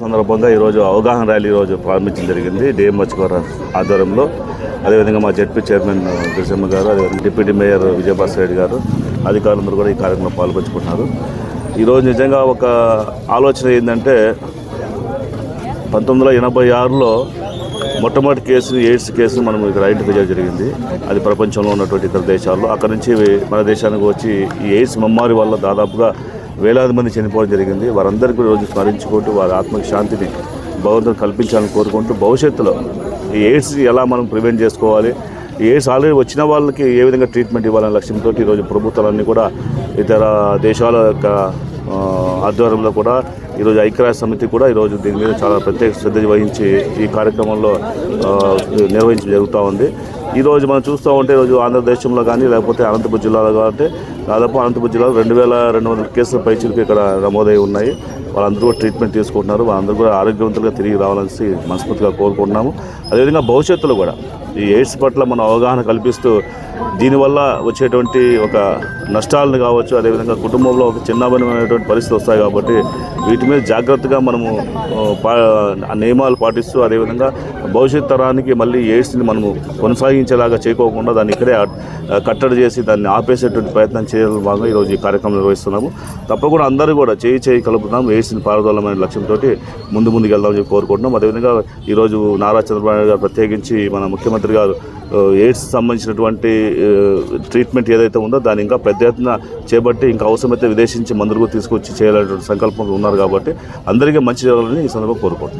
సందర్భంగా ఈరోజు అవగాహన ర్యాలీ రోజు ప్రారంభించడం జరిగింది. డిఎం మచ్చుకోర ఆధ్వర్యంలో. అదేవిధంగా మా జడ్పీ చైర్మన్ దుర్సమ్మ గారు అదేవిధంగా డిప్యూటీ మేయర్ విజయభాస్కర్ రెడ్డి గారు అధికారులందరూ కూడా ఈ కార్యక్రమంలో పాల్పంచుకుంటున్నారు ఈరోజు నిజంగా ఒక ఆలోచన ఏంటంటే పంతొమ్మిది వందల ఎనభై ఆరులో మొట్టమొదటి కేసు ఎయిడ్స్ కేసుని మనం ఇక్కడ ఐడెంటిఫై చేయడం జరిగింది. అది ప్రపంచంలో ఉన్నటువంటి ఇతర దేశాల్లో. అక్కడ నుంచి మన దేశానికి వచ్చి ఈ ఎయిడ్స్ మమ్మారి వల్ల దాదాపుగా వేలాది మంది చనిపోవడం జరిగింది. వారందరికీ రోజు స్మరించుకుంటూ వారి ఆత్మకి శాంతిని భగవంతుడు కల్పించాలని కోరుకుంటూ భవిష్యత్తులో ఈ ఎయిడ్స్ ఎలా మనం ప్రివెంట్ చేసుకోవాలి ఈ ఎయిడ్స్ ఆల్రెడీ వచ్చిన వాళ్ళకి ఏ విధంగా ట్రీట్మెంట్ ఇవ్వాలనే లక్ష్యంతో ఈరోజు ప్రభుత్వాలన్నీ కూడా ఇతర దేశాల యొక్క ఆధ్వర్యంలో కూడా ఈరోజు ఐక్యరాజ్య సమితి కూడా ఈరోజు దీని మీద చాలా ప్రత్యేక శ్రద్ధ వహించి ఈ కార్యక్రమంలో నిర్వహించి జరుగుతూ ఉంది. ఈరోజు మనం చూస్తూ ఉంటే ఈరోజు ఆంధ్రదేశంలో కానీ లేకపోతే అనంతపురం జిల్లాలో కాబట్టి దాదాపు అనంతపురం జిల్లాలో రెండు వేల రెండు వందల కేసుల పైచీలకు ఇక్కడ నమోదై ఉన్నాయి. వాళ్ళందరూ కూడా ట్రీట్మెంట్ తీసుకుంటున్నారు. వాళ్ళందరూ కూడా ఆరోగ్యవంతులుగా తిరిగి రావాలని మనస్ఫూర్తిగా కోరుకుంటున్నాము. అదేవిధంగా భవిష్యత్తులో కూడా ఈ ఎయిడ్స్ పట్ల మనం అవగాహన కల్పిస్తూ దీనివల్ల వచ్చేటువంటి ఒక నష్టాలను కావచ్చు అదేవిధంగా కుటుంబంలో ఒక చిన్నబనమైనటువంటి పరిస్థితి వస్తాయి కాబట్టి వీటి మీద జాగ్రత్తగా మనము పా నియమాలు పాటిస్తూ అదేవిధంగా భవిష్యత్ తరానికి మళ్ళీ ఎయిడ్స్ని మనము కొనసాగించేలాగా చేయకోకుండా దాన్ని ఇక్కడే కట్టడి చేసి దాన్ని ఆపేసేటువంటి ప్రయత్నం చేయడం భాగంగా ఈరోజు ఈ కార్యక్రమం నిర్వహిస్తున్నాము. తప్పకుండా అందరూ కూడా చేయి చేయి కలుపుతున్నాం ఎయిడ్స్ని పారదోళమైన లక్ష్యంతో ముందు ముందుకు వెళ్దామని చెప్పి కోరుకుంటున్నాం. అదేవిధంగా ఈరోజు నారా చంద్రబాబు నాయుడు గారు ప్రత్యేకించి మన ముఖ్యమంత్రి గారు ఎయిడ్స్ సంబంధించినటువంటి ట్రీట్మెంట్ ఏదైతే ఉందో దాన్ని ఇంకా పెద్ద ఎత్తున చేపట్టి ఇంకా అవసరమైతే విదేశించి మందులు కూడా తీసుకొచ్చి చేయాలనేటువంటి సంకల్పంలో ఉన్నారు కాబట్టి అందరికీ మంచి జరగాలని ఈ సందర్భంగా కోరుకుంటున్నాను.